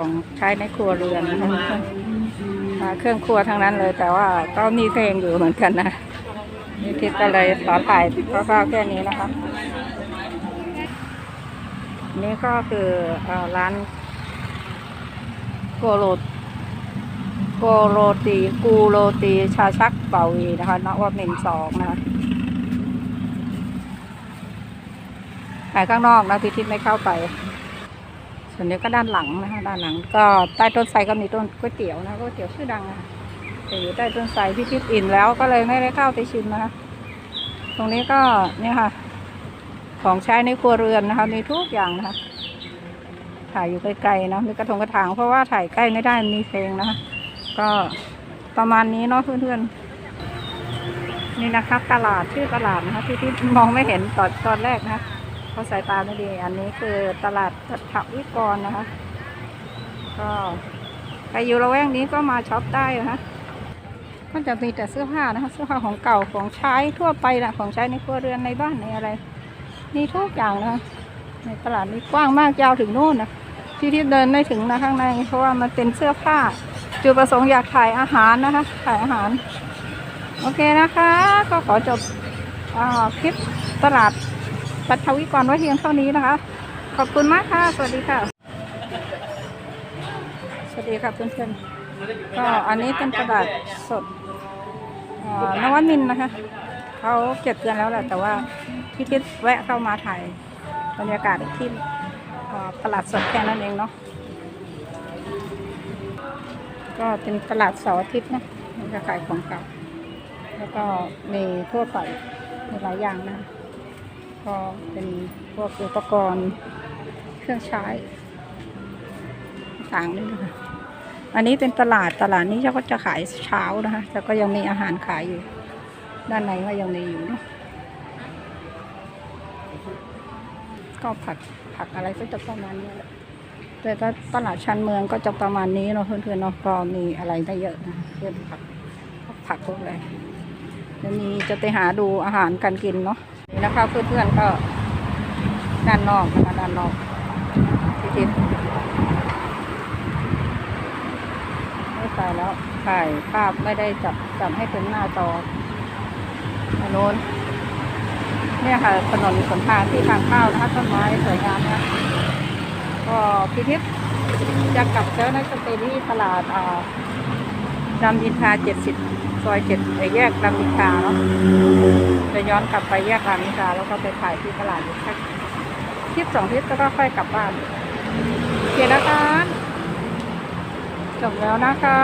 ของใช้ในครัวเรือนนะคะเครื่องครัวทั้งนั้นเลย แต่ว่าก็มีเพลงอยู่เหมือนกันนะนี่ทิศก็เลยขอถ่ายคร่าวๆแค่นี้นะคะ นี่ก็คือร้านโกโรโกโรตีกูโรตีชาชักเป่าวีนะคะนวมินทร์สองนะคะขายข้างนอกนะพิทิศไม่เข้าไป ส่วนนี้ก็ด้านหลังนะคะด้านหลัง ก็ใต้ต้นไทรก็มีต้นก๋วยเตี๋ยวนะก๋วยเตี๋ยวชื่อดังนะคะแต่อยู่ใต้ต้นไทรพิทิศอิ่มแล้วก็เลยไม่ได้เข้าไปชิมนะคะตรงนี้ก็เนี่ยค่ะ ของใช้ในครัวเรือนนะคะ มีทุกอย่างนะคะ ถ่ายอยู่ไกลๆนะมีกระทงกระถางเพราะว่าถ่ายใกล้ไม่ได้มีเพลงนะคะก็ประมาณนี้เนาะเพื่อนๆนี่นะคะตลาดชื่อตลาดนะคะที่ที่มองไม่เห็นตอนตอนแรกนะคะ เพราะสายตาไม่ดี อันนี้คือตลาดถาวิกรนะคะ ก็ใครอยู่ละแวกนี้ก็มาช็อปได้นะก็จะมีแต่เสื้อผ้านะคะ เสื้อผ้าของเก่าของใช้ทั่วไปนะของใช้ในครัวเรือนในบ้านในอะไร มีทุกอย่างนะคะในตลาดนี้กว้างมากยาวถึงโน่นนะที่ที่เดินได้ถึงนะข้างใน เพราะว่ามันเป็นเสื้อผ้า จุดประสงค์อยากถ่ายอาหารนะคะถ่ายอาหาร โอเคนะคะ ก็ขอจบอคลิปตลาด ปัทวิกรไว้เพียงเท่านี้นะคะ ขอบคุณมากค่ะ สวัสดีค่ะ สวัสดีค่ะเพื่อนๆก็อันนี้เป็นตลาดสดนวมินนะคะเขาเก็บเงินแล้วแหละแต่ว่าพี่ทิศแวะเข้ามาถ่ายบรรยากาศที่ตลาดสดแค่นั้นเองเนาะก็เป็นตลาดเสาร์อาทิตย์นะมันจะขายของเก่าแล้วก็มีทั่วไปมีหลายอย่างนะ ก็เป็นพวกอุปกรณ์เครื่องใช้ต่างๆนี่นะคะอันนี้เป็นตลาดตลาดนี้เขาก็จะขายเช้านะคะแต่ก็ยังมีอาหารขายอยู่ ด้านในก็ยังมีอยู่เนาะก็ผักผักอะไรก็จะประมาณนี้แหละแต่ถ้าตลาดชันเมืองก็จะประมาณนี้เนาะเพื่อนๆเนาะก็มีอะไรได้เยอะนะเรื่องผักผักพวกอะไรเดี๋ยวนี้จะไปหาดูอาหารการกินเนาะ นะคะเพื่อนๆก็ด้านนอกนะคะด้านนอกพี่ทิศไม่ใส่แล้วถ่ายภาพไม่ได้จับจับให้ถึงหน้าจออันโน้นเนี่ยค่ะถนนขนทางที่ทางเข้านะคะต้นไม้สวยงามนะก็พิทิศจะกลับแล้วนะจะไปที่ตลาดอ่า รามอินทราเจ็ดสิบซอยเจ็ดไปแยกรามอินทราเนาะจะย้อนกลับไปแยกรามอินทราแล้วก็ไปถ่ายที่ตลาดอยู่สักทริปสองทริปแล้วก็ค่อยกลับบ้านโอเคนะคะจบแล้วนะคะ